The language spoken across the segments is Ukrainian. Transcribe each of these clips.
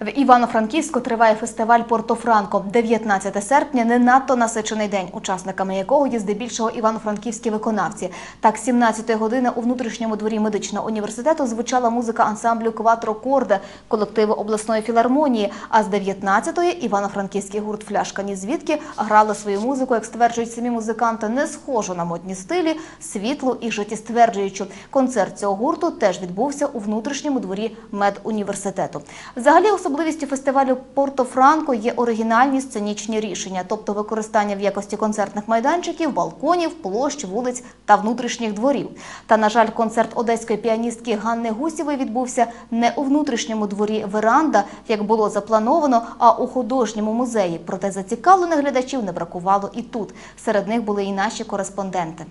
В Івано-Франківську триває фестиваль Порто-Франко. 19 серпня не надто насичений день, учасниками якого є здебільшого івано-франківські виконавці. Так, з 17 години у внутрішньому дворі медичного університету звучала музика ансамблю Кватро Корде колективу обласної філармонії. А з 19-ї івано-франківський гурт Фляшка ні звідки грали свою музику, як стверджують самі музиканти, не схожу на модні стилі, світлу і життєстверджуючу. Концерт цього гурту теж відбувся у внутрішньому дворі медуніверситету. Взагалі, особливістю фестивалю Порто-Франко є оригінальні сценічні рішення, тобто використання в якості концертних майданчиків, балконів, площ, вулиць та внутрішніх дворів. Та, на жаль, концерт одеської піаністки Ганни Гусєвої відбувся не у внутрішньому дворі веранда, як було заплановано, а у художньому музеї. Проте зацікавлених глядачів не бракувало і тут. Серед них були і наші кореспонденти.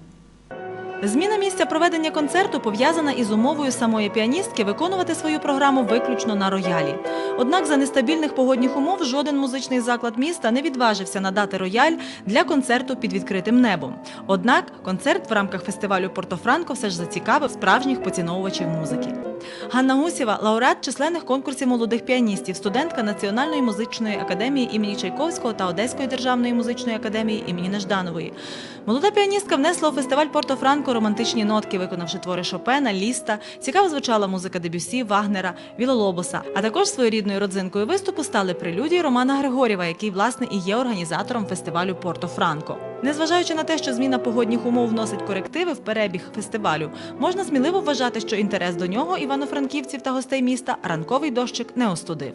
Зміна місця проведення концерту пов'язана із умовою самої піаністки виконувати свою програму виключно на роялі. Однак за нестабільних погодних умов жоден музичний заклад міста не відважився надати рояль для концерту під відкритим небом. Однак концерт в рамках фестивалю Порто-Франко все ж зацікавив справжніх поціновувачів музики. Ганна Гусєва – лауреат численних конкурсів молодих піаністів, студентка Національної музичної академії імені Чайковського та Одеської державної музичної академії імені Нежданової. Молода піаністка внесла у фестиваль Порто-Франко романтичні нотки, виконавши твори Шопена, Ліста. Цікаво звучала музика Дебюсі, Вагнера, Вілолобоса. А також своєрідною родзинкою виступу стали прелюдії Романа Григорєва, який власне і є організатором фестивалю Порто-Франко. Незважаючи на те, що зміна погодних умов вносить корективи в перебіг фестивалю, можна сміливо вважати, що інтерес до нього івано-франківців та гостей міста ранковий дощик не остудив.